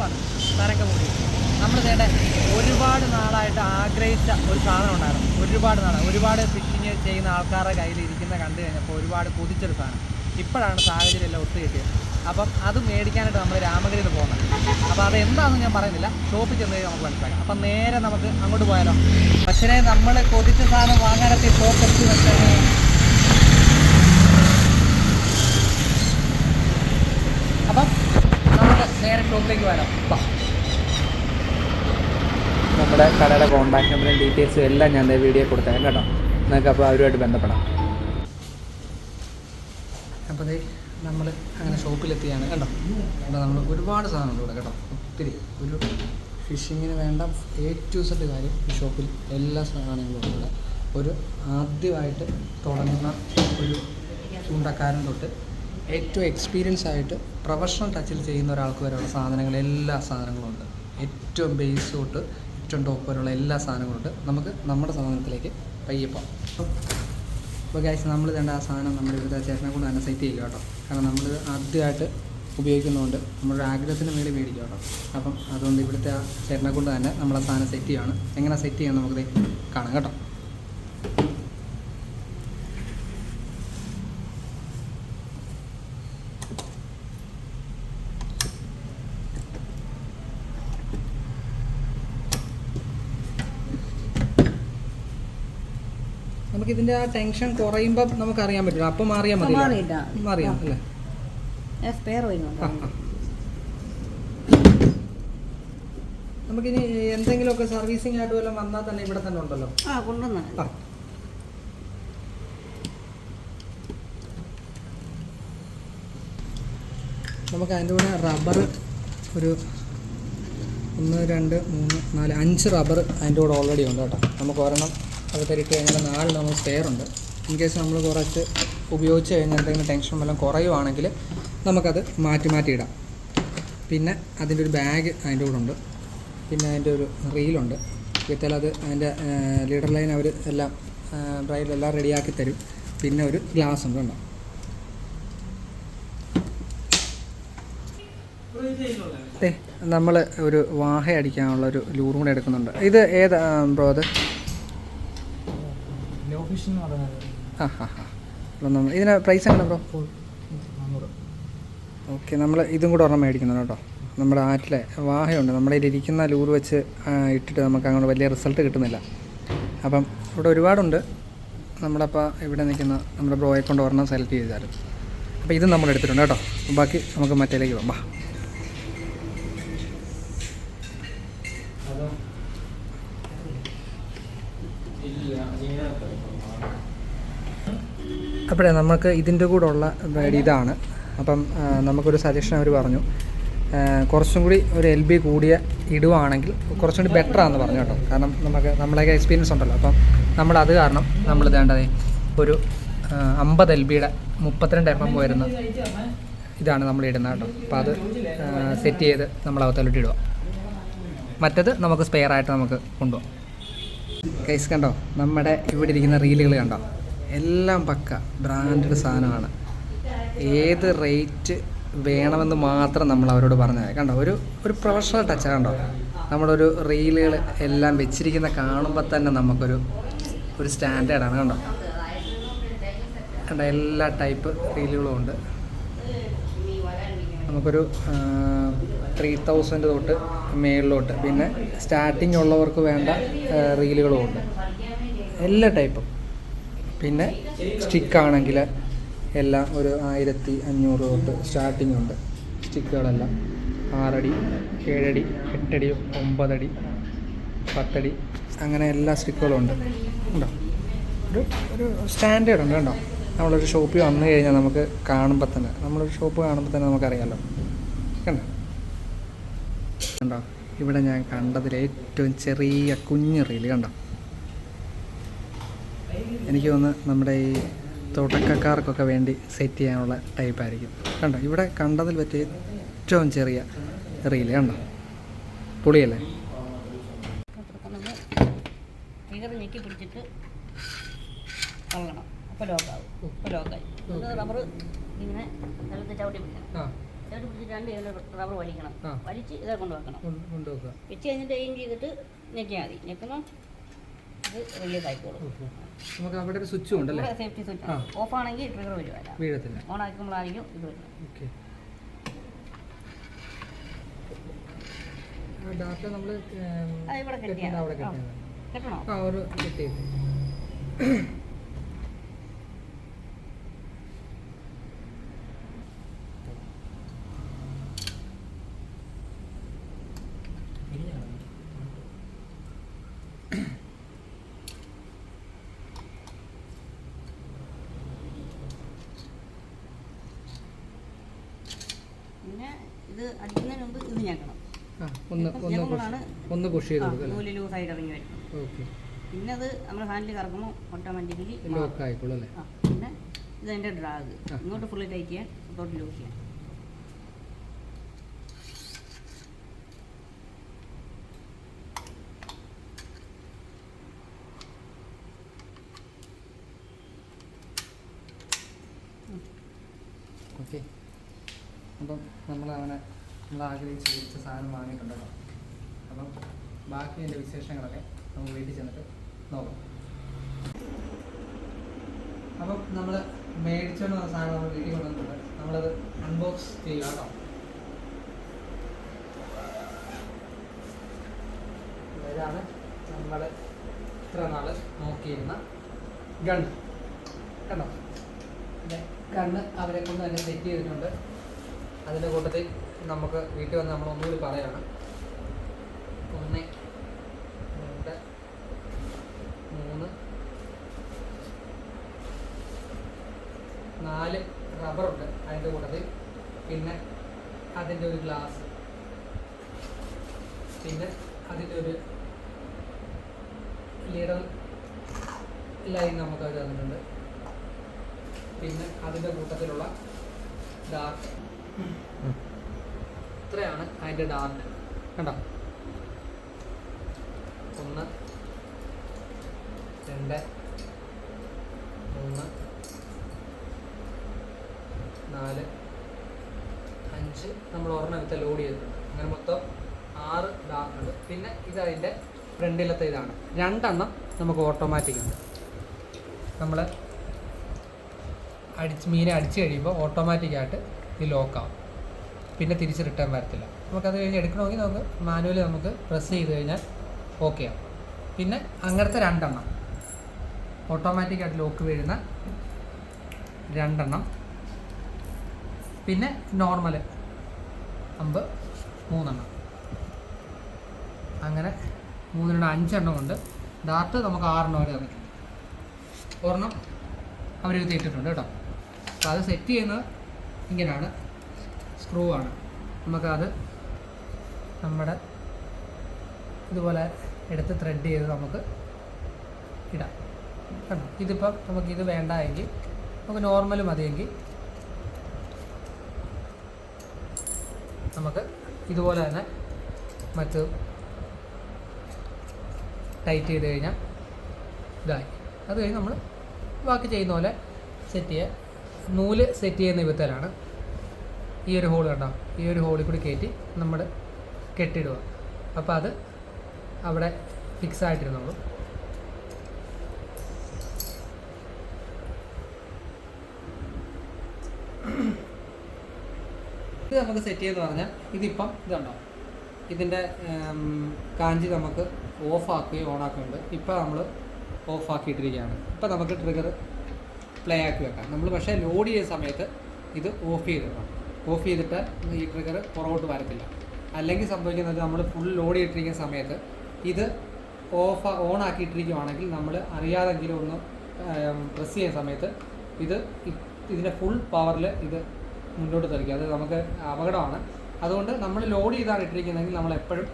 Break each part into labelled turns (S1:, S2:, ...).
S1: വസ്തുവാണ് തരംഗമൂടി നമ്മൾ നേടെ ഒരുപാട് നാളായിട്ട് ആഗ്രഹിച്ച ഒരു സാധനം ഉണ്ടായിരുന്നു. ഒരുപാട് നാളെ. ഒരുപാട് ഫിഷിങ് ചെയ്യുന്ന ആൾക്കാരുടെ കയ്യിൽ ഇരിക്കുന്ന കണ്ടു കഴിഞ്ഞപ്പോൾ ഒരുപാട് കൊതിച്ചൊരു സാധനം. ഇപ്പോഴാണ് സാഹചര്യം എല്ലാം ഒത്തു കിട്ടിയത്. അപ്പം അത് മേടിക്കാനായിട്ട് നമ്മൾ രാമഗിരിയിൽ പോകുന്നത് അപ്പോൾ അത് എന്താണെന്ന് ഞാൻ പറയുന്നില്ല. ഷോപ്പിൽ ചെന്ന് നമുക്ക് മനസ്സിലാക്കാം. അപ്പം നേരെ നമുക്ക് അങ്ങോട്ട് പോയാലോ? പക്ഷേ നമ്മൾ കൊതിച്ച സാധനം വാങ്ങാനൊക്കെ ഷോപ്പ് എത്തി വെച്ചാൽ അപ്പം നമുക്ക് നേരെ ഷോപ്പിലേക്ക് വരാം. നമ്മുടെ കടയുടെ കോൺടാക്ട് നമ്പറും ഡീറ്റെയിൽസും എല്ലാം ഞാൻ വീഡിയോ കൊടുത്തേക്കാം കേട്ടോ. നിങ്ങൾക്ക് അപ്പോൾ അവരുമായിട്ട് ബന്ധപ്പെടാം. അപ്പോൾ നമ്മൾ അങ്ങനെ ഷോപ്പിലെത്തിയാണ് കേട്ടോ. ഇവിടെ നമ്മൾ ഒരുപാട് സാധനമുണ്ട് ഇവിടെ കേട്ടോ. ഒത്തിരി. ഒരു ഫിഷിങ്ങിന് വേണ്ട എ ടു സെഡ് കാര്യം ഈ ഷോപ്പിൽ എല്ലാ സാധനങ്ങളും ഉണ്ട് ഒരു ആദ്യമായിട്ട് തുടങ്ങുന്ന ഒരു ചൂണ്ടക്കാരൻ തൊട്ട് ഏറ്റവും എക്സ്പീരിയൻസ് ആയിട്ട് പ്രൊഫഷണൽ ടച്ചിൽ ചെയ്യുന്ന ഒരാൾക്ക് വരെയുള്ള സാധനങ്ങൾ എല്ലാ സാധനങ്ങളും ഉണ്ട്. ഏറ്റവും ബേസ് തൊട്ട് ഏറ്റവും ടോപ്പ് വരെയുള്ള എല്ലാ സാധനങ്ങളും ഉണ്ട്. നമുക്ക് നമ്മുടെ സാധനത്തിലേക്ക് പയ്യെ പോകാം. അപ്പോൾ ഗൈസ് നമ്മൾ വേണ്ട ആ സാധനം നമ്മൾ ഇവിടുത്തെ ചേട്ടനെ കൊണ്ട് തന്നെ സെറ്റ് ചെയ്യില്ല കേട്ടോ. കാരണം നമ്മൾ ആദ്യമായിട്ട് ഉപയോഗിക്കുന്നതുകൊണ്ട് നമ്മുടെ ആഗ്രഹത്തിന് വേണ്ടി മേടിക്കും കേട്ടോ. അപ്പം അതുകൊണ്ട് ഇവിടുത്തെ ആ ചേട്ടനെ കൊണ്ട് തന്നെ നമ്മൾ സാധനം സെറ്റ് ചെയ്യുകയാണ് എങ്ങനെ സെറ്റ് ചെയ്യാൻ നമുക്ക് കാണാം കേട്ടോ. നമുക്ക് ഇതിന്റെ ആ ടെൻഷൻ കുറയുമ്പോൾ നമുക്ക് അറിയാൻ പറ്റില്ല. അപ്പം മാറിയാൽ മതി
S2: മാറിയില്ല.
S1: മാറിയാം. അല്ലേ?
S2: സ്പെയർ
S1: ആ, നമുക്കിനി എന്തെങ്കിലുമൊക്കെ സർവീസിംഗ് ആയിട്ട് വല്ലതും വന്നാൽ തന്നെ ഇവിടെ തന്നെ ഉണ്ടല്ലോ.
S2: ആ കൊണ്ടുവന്ന
S1: നമുക്ക് അതിന്റെ കൂടെ റബ്ബർ ഒരു ഒന്ന് രണ്ട് മൂന്ന് നാല് അഞ്ച് റബ്ബർ അതിന്റെ കൂടെ ഓൾറെഡി ഉണ്ട് കേട്ടോ. നമുക്ക് ഒരെണ്ണം അത് തരിട്ട് കഴിഞ്ഞാൽ നാല് നമ്മൾ സ്പെയർ ഉണ്ട്. ഇൻ കേസ് നമ്മൾ കുറച്ച് ഉപയോഗിച്ച് കഴിഞ്ഞാൽ എന്തെങ്കിലും ടെൻഷൻ വല്ലതും കുറയുവാണെങ്കിൽ നമുക്കത് മാറ്റി മാറ്റി ഇടാം. പിന്നെ അതിന്റെ ഒരു ബാഗ് അതിന്റെ കൂടെ ഉണ്ട്. പിന്നെ അതിന്റെ ഒരു റീലുണ്ട് വിത്താൽ അത് അതിന്റെ ലീഡർ ലൈൻ അവർ എല്ലാം ബ്രൈഡ് എല്ലാം റെഡിയാക്കി തരും. പിന്നെ ഒരു ഗ്ലാസ് ഉണ്ട് കേട്ടോ. നമ്മൾ ഒരു വാഹ അടിക്കാനുള്ള ഒരു ലൂറും കൂടെ എടുക്കുന്നുണ്ട്. ഇത് ഏതാ ബ്രോ അത്?
S3: ഫിഷ് എന്ന് പറയുന്നത്
S1: ആ ഹാ. ഹാ നമ്മൾ ഇതിന് പ്രൈസ് എങ്ങനെ ബ്രോ? ഓക്കെ നമ്മൾ ഇതും കൂടെ ഒരെണ്ണം മേടിക്കുന്നുണ്ട് കേട്ടോ. നമ്മുടെ ആറ്റിലെ വാഹയുണ്ട്. നമ്മുടെ ഇരിക്കുന്ന ലൂറ് വെച്ച് ഇട്ടിട്ട് നമുക്ക് അങ്ങോട്ട് വലിയ റിസൾട്ട് കിട്ടുന്നില്ല. അപ്പം ഇവിടെ ഒരുപാടുണ്ട്. നമ്മളപ്പോൾ ഇവിടെ നിൽക്കുന്ന നമ്മുടെ ബ്രോയെ കൊണ്ട് ഒരെണ്ണം സെലക്ട് ചെയ്താലും. അപ്പോൾ ഇത് നമ്മൾ എടുത്തിട്ടുണ്ട് കേട്ടോ. ബാക്കി നമുക്ക് മറ്റേലേക്ക് പോകാം. അപ്പോഴേ നമുക്ക് ഇതിന്റെ കൂടെ ഉള്ള ഇതാണ്. അപ്പം നമുക്കൊരു സജഷൻ അവർ പറഞ്ഞു. കുറച്ചും കൂടി ഒരു എൽ ബി കൂടിയ ഇടുവാണെങ്കിൽ കുറച്ചും കൂടി ബെറ്റർ ആണെന്ന് പറഞ്ഞു കേട്ടോ. കാരണം നമുക്ക് നമ്മളൊക്കെ എക്സ്പീരിയൻസ് ഉണ്ടല്ലോ. അപ്പം നമ്മൾ അത് കാരണം നമ്മൾ വേണ്ടത് ഒരു അമ്പത് എൽ ബിയുടെ മുപ്പത്തിരണ്ട് എം എം വരുന്ന ഇതാണ് നമ്മൾ ഇടുന്നത് കേട്ടോ. അപ്പോൾ അത് സെറ്റ് ചെയ്ത് നമ്മൾ അവത്തലോട്ട് ഇടുക. മറ്റത് നമുക്ക് സ്പെയർ ആയിട്ട് നമുക്ക് കൊണ്ടുപോകാം. കേസ് കണ്ടോ? നമ്മുടെ ഇവിടെ ഇരിക്കുന്ന റീലുകൾ കണ്ടോ? എല്ലാം പക്ക. ബ്രാൻഡഡ് സാധനമാണ്. ഏത് റേറ്റ് വേണമെന്ന് മാത്രം നമ്മൾ അവരോട് പറഞ്ഞത് കണ്ടോ? ഒരു ഒരു പ്രൊഫഷണൽ ടച്ചാണ് കണ്ടോ? നമ്മളൊരു റീലുകൾ എല്ലാം വെച്ചിരിക്കുന്ന കാണുമ്പോൾ തന്നെ നമുക്കൊരു ഒരു സ്റ്റാൻഡേർഡാണ് കണ്ടോ? കണ്ടോ? എല്ലാ ടൈപ്പ് റീലുകളും ഉണ്ട്. നമുക്കൊരു ത്രീ തൗസൻഡ് തൊട്ട് മേളിലോട്ട്. പിന്നെ സ്റ്റാർട്ടിങ് ഉള്ളവർക്ക് വേണ്ട റീലുകളും ഉണ്ട്. എല്ലാ ടൈപ്പും പിന്നെ സ്റ്റിക്കാണെങ്കിൽ എല്ലാം ഒരു ആയിരത്തി അഞ്ഞൂറ് തൊട്ട് സ്റ്റാർട്ടിംഗ് ഉണ്ട്. സ്റ്റിക്കുകളെല്ലാം ആറടി ഏഴടി എട്ടടി ഒമ്പതടി പത്തടി അങ്ങനെ എല്ലാ സ്റ്റിക്കുകളും ഉണ്ട്. ഉണ്ടോ? ഒരു ഒരു സ്റ്റാൻഡേർഡ് ഉണ്ട് കേട്ടോ. നമ്മളൊരു ഷോപ്പിൽ വന്നു കഴിഞ്ഞാൽ നമുക്ക് കാണുമ്പോൾ തന്നെ നമ്മളൊരു ഷോപ്പ് കാണുമ്പോൾ തന്നെ നമുക്കറിയാമല്ലോ കണ്ടോ? കണ്ടോ? ഇവിടെ ഞാൻ കണ്ടതിൽ ഏറ്റവും ചെറിയ കുഞ്ഞ് റീൽ കണ്ടോ? എനിക്ക് തോന്നുന്നു നമ്മുടെ ഈ തുടക്കക്കാർക്കൊക്കെ വേണ്ടി സെറ്റ് ചെയ്യാനുള്ള ടൈപ്പ് ആയിരിക്കും. കണ്ടോ? ഇവിടെ കണ്ടതിൽ പറ്റിയ ഏറ്റവും ചെറിയ റീൽ കണ്ടോ? പുളിയല്ലേ?
S2: ഫിഗർ ഞെക്കി പിടിച്ചിട്ട് തള്ളണം. അപ്പോൾ ലോക്കാവും. അപ്പോൾ ലോക്കായി. എന്നിട്ട് റബ്ബർ ഇങ്ങനെ നിലത്ത് ചവിട്ടി പിടിക്കണം.
S1: ആ.
S2: ചേർത്ത് പിടിച്ചിട്ട് രണ്ട് റബ്ബർ വലിക്കണം. വലിച്ച് ഇതാ
S1: കൊണ്ടുവെക്കണം. കൊണ്ടുവെക്കുക.
S2: വെച്ച് കഴിഞ്ഞിട്ട് എയിം ചെയ്തിട്ട് ഞെക്കിയാൽ മതി. ഞെക്കുമ്പോൾ ഇത് റിലീസ് ആയിക്കോളും
S1: നമുക്ക് അവിടെ ഒരു സ്വിച്ചും ഉണ്ടല്ലേ?
S2: സേഫ്റ്റി സ്വിച്ച് ഓഫ് ആണെങ്കിൽ ട്രിഗർ വരുമല്ല
S1: വീഴത്തില്ല.
S2: ഓൺ ആക്കുമ്പോഴായിരിക്കും ഇത് വരുന്നത്
S1: ഓക്കെ. ഡാറ്റ നമ്മൾ
S2: ഇവിടെ കെട്ടിയാൽ കെട്ടണോ?
S1: ആ ഒരു കെട്ടിയത്
S2: പിന്നെ ഇത് അടിക്കുന്നതിന് മുമ്പ് ഇത് ഞെക്കണം
S1: ഒന്ന് ഒന്ന് ഒന്ന് പുഷ് ചെയ്ത് കൊടുക്കുക
S2: നൂൽ ലൂസായിട്ട് ഇറങ്ങി വരും.
S1: ഓക്കെ.
S2: പിന്നെ അത് നമ്മൾ ഹാൻഡിൽ കറക്കുമ്പോൾ ഓട്ടോമാറ്റിക്കലി
S1: ലോക്ക് ആയിക്കോളും അല്ലേ?
S2: പിന്നെ ഇതെന്റെ ഡ്രാഗ് ഇങ്ങോട്ട് ഫുള്ള് ടൈറ്റ് ചെയ്യാൻ ഇങ്ങോട്ട് ലോക്ക് ചെയ്യാൻ
S1: ഓക്കെ അപ്പം നമ്മൾ അവനെ നമ്മൾ ആഗ്രഹിച്ച് വിളിച്ച സാധനം വാങ്ങിയിട്ടുണ്ടല്ലോ. അപ്പം ബാക്കി എന്റെ വിശേഷങ്ങളൊക്കെ നമുക്ക് വീട്ടിൽ ചെന്നിട്ട് നോക്കാം. അപ്പം നമ്മൾ മേടിച്ചോണ്ട് വന്ന സാധനം നമ്മൾ വീട്ടിൽ കൊണ്ടുവന്നിട്ടുണ്ട്. നമ്മളത് അൺബോക്സ് ചെയ്യുക കേട്ടോ. ഇതാണ് നമ്മൾ ഇത്ര നാൾ നോക്കിയിരുന്ന ഗൺ കണ്ടോ? കണ്ണ് അവരെ കൊണ്ട് തന്നെ സെറ്റ് ചെയ്തിട്ടുണ്ട്. അതിന്റെ കൂട്ടത്തിൽ നമുക്ക് വീട്ടിൽ വന്ന് നമ്മൾ ഒന്നുകൂടി പറയാണ്. ഒന്ന് രണ്ട് മൂന്ന് നാല് റബ്ബറുണ്ട് അതിന്റെ കൂട്ടത്തിൽ. പിന്നെ അതിന്റെ ഒരു ഗ്ലാസ്. പിന്നെ അതിന്റെ ഒരു ലീഡർ ലൈൻ നമുക്ക് അവർ തന്നിട്ടുണ്ട് പിന്നെ അതിന്റെ കൂട്ടത്തിലുള്ള ഡാർട്ട് ഇത്രയാണ് അതിന്റെ ഡാർട്ട് കണ്ട? ഒന്ന് രണ്ട് മൂന്ന് നാല് അഞ്ച്. നമ്മൾ ഒരെണ്ണം വിത്ത ലോഡ് ചെയ്തിട്ടുണ്ട് അങ്ങനെ മൊത്തം ആറ് ഡാർട്ട് ഉണ്ട് പിന്നെ ഇത് അതിന്റെ ഫ്രണ്ടിലത്തെ ഇതാണ്. രണ്ടെണ്ണം നമുക്ക് ഓട്ടോമാറ്റിക് ഉണ്ട്. നമ്മൾ അടിച്ച് മീനെ അടിച്ച് കഴിയുമ്പോൾ ഓട്ടോമാറ്റിക്കായിട്ട് ഇത് ലോക്കാവും. പിന്നെ തിരിച്ച് റിട്ടേൺ വരത്തില്ല. നമുക്കത് കഴിഞ്ഞ് എടുക്കണമെങ്കിൽ നമുക്ക് മാനുവലി നമുക്ക് പ്രസ് ചെയ്ത് കഴിഞ്ഞാൽ ഓക്കെ ആവും. പിന്നെ അങ്ങനത്തെ രണ്ടെണ്ണം. ഓട്ടോമാറ്റിക്കായിട്ട് ലോക്ക് വീഴുന്ന രണ്ടെണ്ണം. പിന്നെ നോർമൽ അമ്പ് മൂന്നെണ്ണം. അങ്ങനെ മൂന്നെണ്ണം അഞ്ചെണ്ണം ഉണ്ട് ഡാർട്ട് നമുക്ക് ആറെണ്ണം വരെ തന്നിട്ടുണ്ട് ഒരെണ്ണം അവർ തീട്ടിട്ടുണ്ട് കേട്ടോ. അപ്പോൾ അത് സെറ്റ് ചെയ്യുന്നത് ഇങ്ങനെയാണ് സ്ക്രൂ ആണ്. നമുക്കത് നമ്മുടെ ഇതുപോലെ എടുത്ത് ത്രെഡ് ചെയ്ത് നമുക്ക് ഇടാം. കണ്ടോ? ഇതിപ്പം നമുക്കിത് വേണ്ട എങ്കിൽ നമുക്ക് നോർമൽ മതിയെങ്കിൽ നമുക്ക് ഇതുപോലെ തന്നെ മറ്റ് ടൈറ്റ് ചെയ്ത് കഴിഞ്ഞാൽ ഇതായി. അത് കഴിഞ്ഞ് നമ്മൾ ബാക്കി ചെയ്യുന്ന പോലെ സെറ്റ് ചെയ്യുക നൂൽ സെറ്റ് ചെയ്യുന്ന വിധത്തിലാണ് ഈ ഒരു ഹോൾ കണ്ടോ? ഈ ഒരു ഹോളിൽ കൂടി കയറ്റി നമ്മൾ കെട്ടിടുക. അപ്പോൾ അത് അവിടെ ഫിക്സ് ആയിട്ടിരുന്നുള്ളൂ ഇത് നമുക്ക് സെറ്റ് ചെയ്തെന്ന് പറഞ്ഞാൽ ഇതിപ്പം ഇതുണ്ടോ? ഇതിന്റെ കാഞ്ചി നമുക്ക് ഓഫാക്കുകയും ഓണാക്കുന്നുണ്ട് ഇപ്പോൾ നമ്മൾ ഓഫാക്കിയിട്ടിരിക്കുകയാണ് ഇപ്പം ഇപ്പോൾ നമുക്ക് ട്രിഗർ പ്ലേ ആക്കി വെക്കാം. നമ്മൾ പക്ഷേ ലോഡ് ചെയ്യുന്ന സമയത്ത് ഇത് ഓഫ് ചെയ്ത് വെക്കണം. ഓഫ് ചെയ്തിട്ട് ഈ ട്രിഗർ പുറകോട്ട് വരത്തില്ല. അല്ലെങ്കിൽ സംഭവിക്കുന്നത് നമ്മൾ ഫുൾ ലോഡ് ചെയ്തിട്ടിരിക്കുന്ന സമയത്ത് ഇത് ഓഫ് ഓൺ ആക്കിയിട്ടിരിക്കുകയാണെങ്കിൽ നമ്മൾ അറിയാതെങ്കിലും ഒന്ന് പ്രസ് ചെയ്യുന്ന സമയത്ത് ഇത് ഇതിന്റെ ഫുൾ പവറിൽ ഇത് മുന്നോട്ട് തെറിക്കും. അത് നമുക്ക് അപകടമാണ്. അതുകൊണ്ട് നമ്മൾ ലോഡ് ചെയ്താണ് ഇട്ടിരിക്കുന്നതെങ്കിൽ നമ്മൾ എപ്പോഴും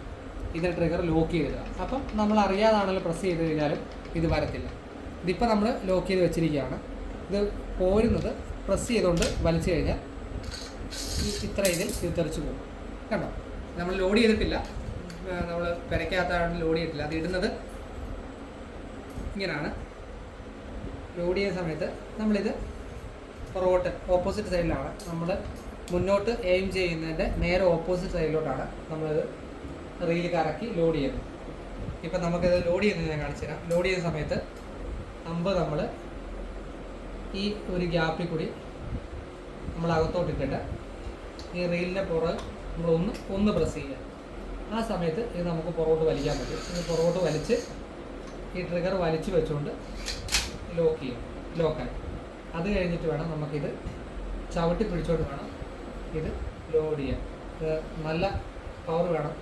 S1: ഇതിന്റെ ട്രിഗർ ലോക്ക് ചെയ്തിടുക. അപ്പം നമ്മൾ അറിയാതാണല്ലോ പ്രസ് ചെയ്ത് കഴിഞ്ഞാലും ഇത് വരത്തില്ല. ഇതിപ്പോൾ നമ്മൾ ലോക്ക് ചെയ്ത് വെച്ചിരിക്കുകയാണ്. ഇത് പോരുന്നത് പ്രസ് ചെയ്തുകൊണ്ട് വലിച്ചു കഴിഞ്ഞാൽ ഇത്ര ഇതിൽ ഇത് പോകും. കണ്ടോ? നമ്മൾ ലോഡ് ചെയ്തിട്ടില്ല. നമ്മൾ പെരയ്ക്കകത്താണ് ലോഡ് ചെയ്തിട്ടില്ല. അത് ഇടുന്നത് ഇങ്ങനെയാണ് ലോഡ് ചെയ്യുന്ന സമയത്ത് നമ്മളിത് പുറകോട്ട് ഓപ്പോസിറ്റ് സൈഡിലാണ് നമ്മൾ മുന്നോട്ട് എയിം ചെയ്യുന്നതിന്റെ നേരെ ഓപ്പോസിറ്റ് സൈഡിലോട്ടാണ് നമ്മളിത് റീൽ കറക്കി ലോഡ് ചെയ്യുന്നത്. ഇപ്പം നമുക്കിത് ലോഡ് ചെയ്യുന്നത് ഞാൻ കാണിച്ചു തരാം ലോഡ് ചെയ്യുന്ന സമയത്ത് അമ്പ് നമ്മൾ ഈ ഒരു ഗ്യാപ്പിൽ കൂടി നമ്മൾ അകത്തോട്ടിട്ടിട്ട് ഈ റീലിന്റെ പുറകെ നമ്മൾ ഒന്ന് ഒന്ന് പ്രസ് ചെയ്യുക. ആ സമയത്ത് ഇത് നമുക്ക് പുറകോട്ട് വലിക്കാൻ പറ്റും. ഇത് പുറകോട്ട് വലിച്ച് ഈ ട്രിഗർ വലിച്ചു വെച്ചുകൊണ്ട് ലോക്ക് ചെയ്യും. ലോക്കായി അത് കഴിഞ്ഞിട്ട് വേണം നമുക്കിത് ചവിട്ടി പിടിച്ചോണ്ട് വേണം ഇത് ലോഡ് ചെയ്യാൻ. നല്ല പവർ വേണം.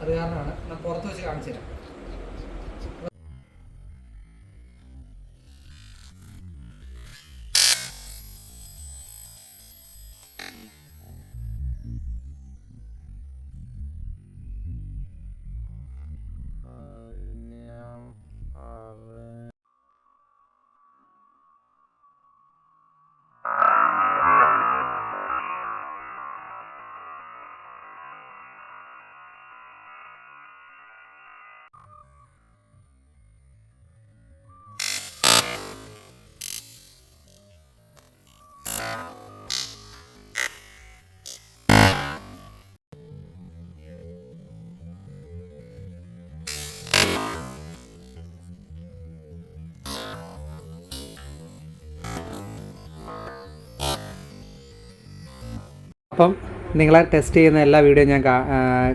S1: അത് കാരണമാണ് ഞാൻ പുറത്ത് വെച്ച് കാണിച്ചു തരാം അപ്പം നിങ്ങളെ ടെസ്റ്റ് ചെയ്യുന്ന എല്ലാ വീഡിയോ ഞാൻ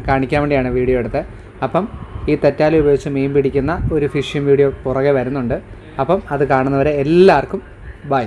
S1: കാണിക്കാൻ വേണ്ടിയാണ് വീഡിയോ എടുത്തത്. അപ്പം ഈ തെറ്റാലി ഉപയോഗിച്ച് മീൻ പിടിക്കുന്ന ഒരു ഫിഷിംഗ് വീഡിയോ പുറകെ വരുന്നുണ്ട്. അപ്പം അത് കാണുന്നവരെ എല്ലാവർക്കും ബൈ